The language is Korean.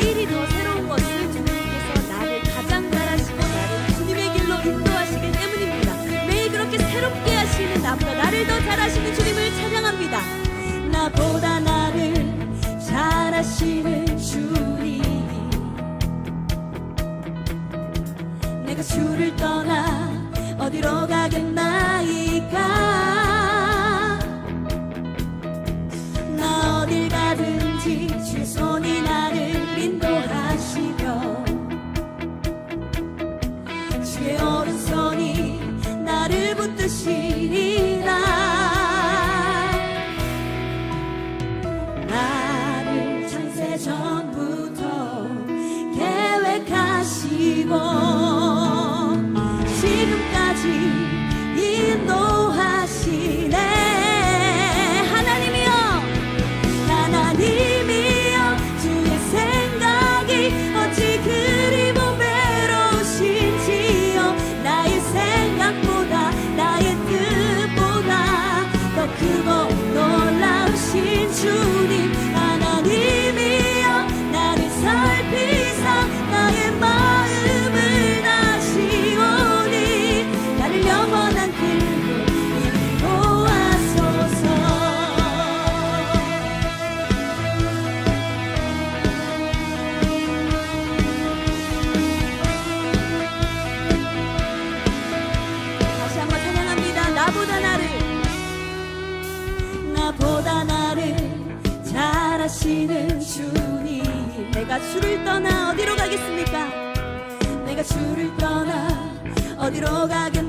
매일이 더 새로운 것을 주님께서 나를 가장 잘하시고 나를 주님의 길로 인도하시기 때문입니다. 매일 그렇게 새롭게 하시는 나보다 나를 더 잘하시는 주님을 찬양합니다. 나보다 나를 잘하시는 주님 내가 주를 떠나 어디로 가겠나이까 주의 오른손이 나를 붙드시리라. 나를 창세 전부터 계획하시고 true. 하시는 주님 내가 주를 떠나 어디로 가겠습니까? 내가 주를 떠나 어디로 가겠나이